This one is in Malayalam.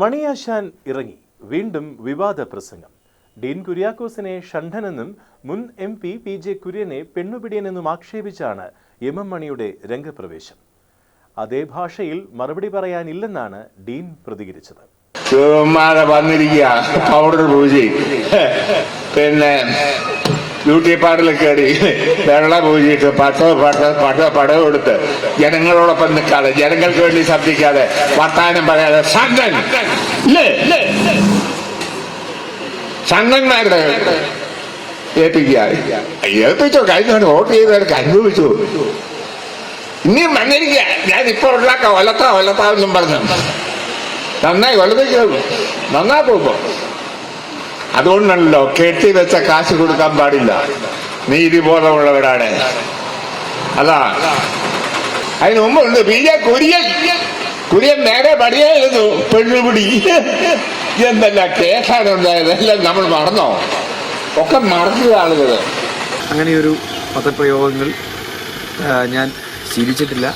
മണിയാശാൻ ഇറങ്ങി. വീണ്ടും വിവാദ പ്രസംഗം. ഡീൻ കുര്യാക്കോസിനെ ഷണ്ഠനെന്നും മുൻ എം പി പി ജെ കുര്യനെ പെണ്ണുപിടിയനെന്നും ആക്ഷേപിച്ചാണ് എം എം മണിയുടെ രംഗപ്രവേശം. അതേ ഭാഷയിൽ മറുപടി പറയാനില്ലെന്നാണ് ഡീൻ പ്രതികരിച്ചത്. പൗഡർ പൂജി. പിന്നെ ബ്യൂട്ടി പാർലറിൽ കയറി വെള്ള പൂജിയിട്ട് പട്ട പട്ട പട്ടോ പടം കൊടുത്ത് ജനങ്ങളോടൊപ്പം നിൽക്കാതെ ജനങ്ങൾക്ക് വേണ്ടി ശബ്ദിക്കാതെ വർത്താനം പറയാതെ സംഘൻ സംഘന്മാരുടെ ഏൽപ്പിക്കുക. ഏൽപ്പിച്ചോ? കഴിഞ്ഞ വോട്ട് ചെയ്തവർക്ക് അനുഭവിച്ചു. ഇനിയും വന്നിരിക്കുക. ഞാൻ ഇപ്പോൾ ഉണ്ടാക്കാം ഒലത്താ ഒലത്താവെന്നും പറഞ്ഞു. നന്നായി വലുതേക്ക് നന്നാക്കും ഇപ്പൊ അതുകൊണ്ടാണല്ലോ കെട്ടി വെച്ച കാശ് കൊടുക്കാൻ പാടില്ല. നീതിബോധമുള്ളവരാണ്. അതാ. അതിന് മുമ്പുണ്ട്. ഉണ്ട് ജെ കുര്യൻ. കുര്യൻ നേരെ പടിയായിരുന്നു പെണ്ണുപിടി. എന്നല്ല കേസാണ് നമ്മൾ മറന്നോ? ഒക്കെ മറക്കുക ആളുകൾ അങ്ങനെയൊരു പദപ്രയോഗങ്ങൾ ഞാൻ ശീലിച്ചിട്ടില്ല.